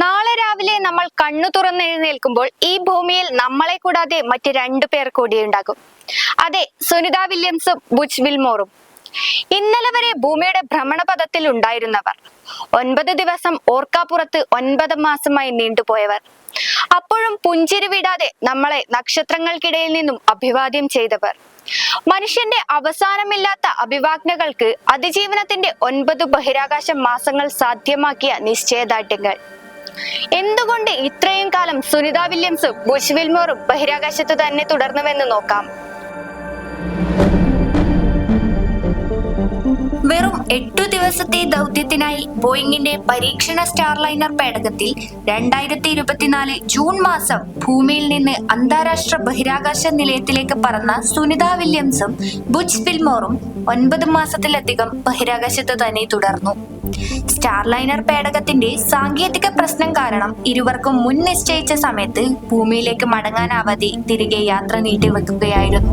നാളെ രാവിലെ നമ്മൾ കണ്ണു തുറന്നെഴുന്നേൽക്കുമ്പോൾ ഈ ഭൂമിയിൽ നമ്മളെ കൂടാതെ മറ്റു രണ്ടു പേർ കൂടിയുണ്ടാകും അതെ സുനിത വില്യംസും ബുച്ച് വിൽമോറും. ഇന്നലെ വരെ ഭൂമിയുടെ ഭ്രമണപഥത്തിൽ ഉണ്ടായിരുന്നവർ. ഒൻപത് ദിവസം ഓർക്കാപ്പുറത്ത് ഒൻപത് മാസമായി നീണ്ടുപോയവർ. അപ്പോഴും പുഞ്ചിരി വിടാതെ നമ്മളെ നക്ഷത്രങ്ങൾക്കിടയിൽ നിന്നും അഭിവാദ്യം ചെയ്തവർ. മനുഷ്യന്റെ അവസാനമില്ലാത്ത അഭിവാജ്ഞകൾക്ക് അതിജീവനത്തിന്റെ ഒൻപത് ബഹിരാകാശ മാസങ്ങൾ സാധ്യമാക്കിയ നിശ്ചയദാർഢ്യങ്ങൾ. എന്തുകൊണ്ട് ഇത്രയും കാലം സുനിത വില്യംസും ബുഷ് വിൽമോറും ബഹിരാകാശത്ത് തന്നെ തുടർന്നുവെന്ന് നോക്കാം? വെറും എട്ടു ദിവസത്തെ ദൗത്യത്തിനായി ബോയിങ്ങിന്റെ പരീക്ഷണ സ്റ്റാർലൈനർ പേടകത്തിൽ രണ്ടായിരത്തി ഇരുപത്തിനാല് ജൂൺ മാസം ഭൂമിയിൽ നിന്ന് അന്താരാഷ്ട്ര ബഹിരാകാശ നിലയത്തിലേക്ക് പറന്ന സുനിത വില്യംസും ബുച്ച് ഫിൽമോറും ഒൻപത് മാസത്തിലധികം ബഹിരാകാശത്ത് തന്നെ തുടർന്നു. സ്റ്റാർലൈനർ പേടകത്തിന്റെ സാങ്കേതിക പ്രശ്നം കാരണം ഇരുവർക്കും മുൻ നിശ്ചയിച്ച സമയത്ത് ഭൂമിയിലേക്ക് മടങ്ങാനാവാതെ തിരികെ യാത്ര നീട്ടിവെക്കുകയായിരുന്നു.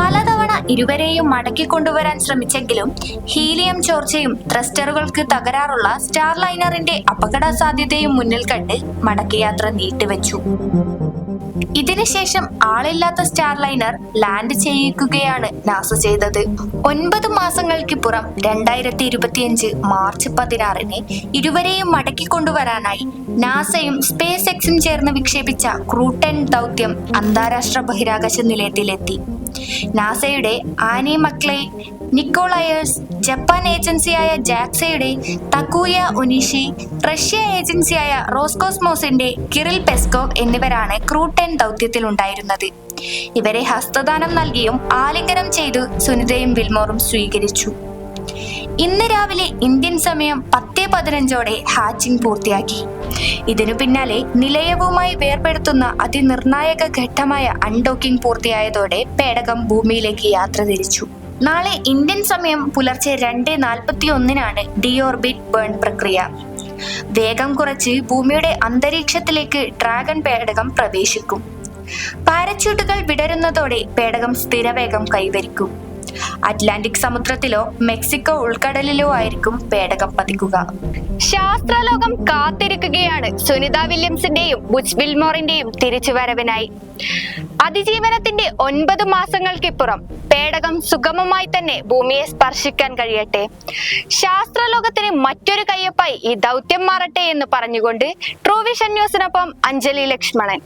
പലതവണ ഇരുവരെയും മടക്കി കൊണ്ടുവരാൻ ശ്രമിച്ചെങ്കിലും ഹീലിയം ചോർച്ചയും ത്രസ്റ്ററുകൾക്ക് തകരാറുള്ള സ്റ്റാർലൈനറിന്റെ അപകട സാധ്യതയും മുന്നിൽ കണ്ട് മടക്കയാത്ര നീട്ടിവെച്ചു. ഇതിനുശേഷം ആളില്ലാത്ത സ്റ്റാർലൈനർ ലാൻഡ് ചെയ്യിക്കുകയാണ് നാസ ചെയ്തത്. ഒൻപത് മാസങ്ങൾക്ക് പുറം രണ്ടായിരത്തി ഇരുപത്തിയഞ്ച് മാർച്ച് പതിനാറിന് ഇരുവരെയും മടക്കി കൊണ്ടുവരാനായി നാസയും സ്പേസ് എക്സും ചേർന്ന് വിക്ഷേപിച്ച ക്രൂട്ടൻ ദൗത്യം അന്താരാഷ്ട്ര ബഹിരാകാശ നിലയത്തിലെത്തി. നാസയുടെ ആനി മക്ലെ നിക്കോളയേഴ്സ് ജപ്പാൻ ഏജൻസിയായ ജാക്സയുടെ തക്കൂയ ഒനിഷി റഷ്യ ഏജൻസിയായ റോസ്കോസ്മോസിന്റെ കിറിൽ പെസ്കോവ് എന്നിവരാണ് ക്രൂട്ടൻ ദൗത്യത്തിൽ ഉണ്ടായിരുന്നത്. ഇവരെ ഹസ്തദാനം നൽകിയും ആലിംഗനം ചെയ്തു സുനിതയും വിൽമോറും സ്വീകരിച്ചു. ഇന്ന് രാവിലെ ഇന്ത്യൻ സമയം പത്തേ പതിനഞ്ചോടെ ഹാച്ചിങ് പൂർത്തിയാക്കി. ഇതിനു പിന്നാലെ നിലയവുമായി വേർപെടുത്തുന്ന അതിനിർണായക ഘട്ടമായ അൺഡോക്കിംഗ് പൂർത്തിയായതോടെ പേടകം ഭൂമിയിലേക്ക് യാത്ര തിരിച്ചു. നാളെ ഇന്ത്യൻ സമയം പുലർച്ചെ രണ്ട് നാൽപ്പത്തി ഒന്നിനാണ് ഡിയോർബിറ്റ് ബേൺ പ്രക്രിയ. വേഗം കുറച്ച് ഭൂമിയുടെ അന്തരീക്ഷത്തിലേക്ക് ഡ്രാഗൺ പേടകം പ്രവേശിക്കും. പാരച്യൂട്ടുകൾ വിടരുന്നതോടെ പേടകം സ്ഥിരവേഗം കൈവരിക്കും. അറ്റ്ലാന്റിക് സമുദ്രത്തിലോ മെക്സിക്കോ ഉൾക്കടലിലോ ആയിരിക്കും പേടകം പതിക്കുക. ശാസ്ത്രലോകം കാത്തിരിക്കുകയാണ് സുനിത വില്യംസിന്റെയും ബുച്ച് ബിൽമോറിന്റെയും തിരിച്ചുവരവിനായി. അതിജീവനത്തിന്റെ ഒൻപത് മാസങ്ങൾക്കിപ്പുറം പേടകം സുഗമമായി തന്നെ ഭൂമിയെ സ്പർശിക്കാൻ കഴിയട്ടെ. ശാസ്ത്രലോകത്തിന് മറ്റൊരു കയ്യൊപ്പായി ഈ ദൗത്യം മാറട്ടെ എന്ന് പറഞ്ഞുകൊണ്ട് ട്രൂവിഷൻ ന്യൂസിനൊപ്പം അഞ്ജലി ലക്ഷ്മണൻ.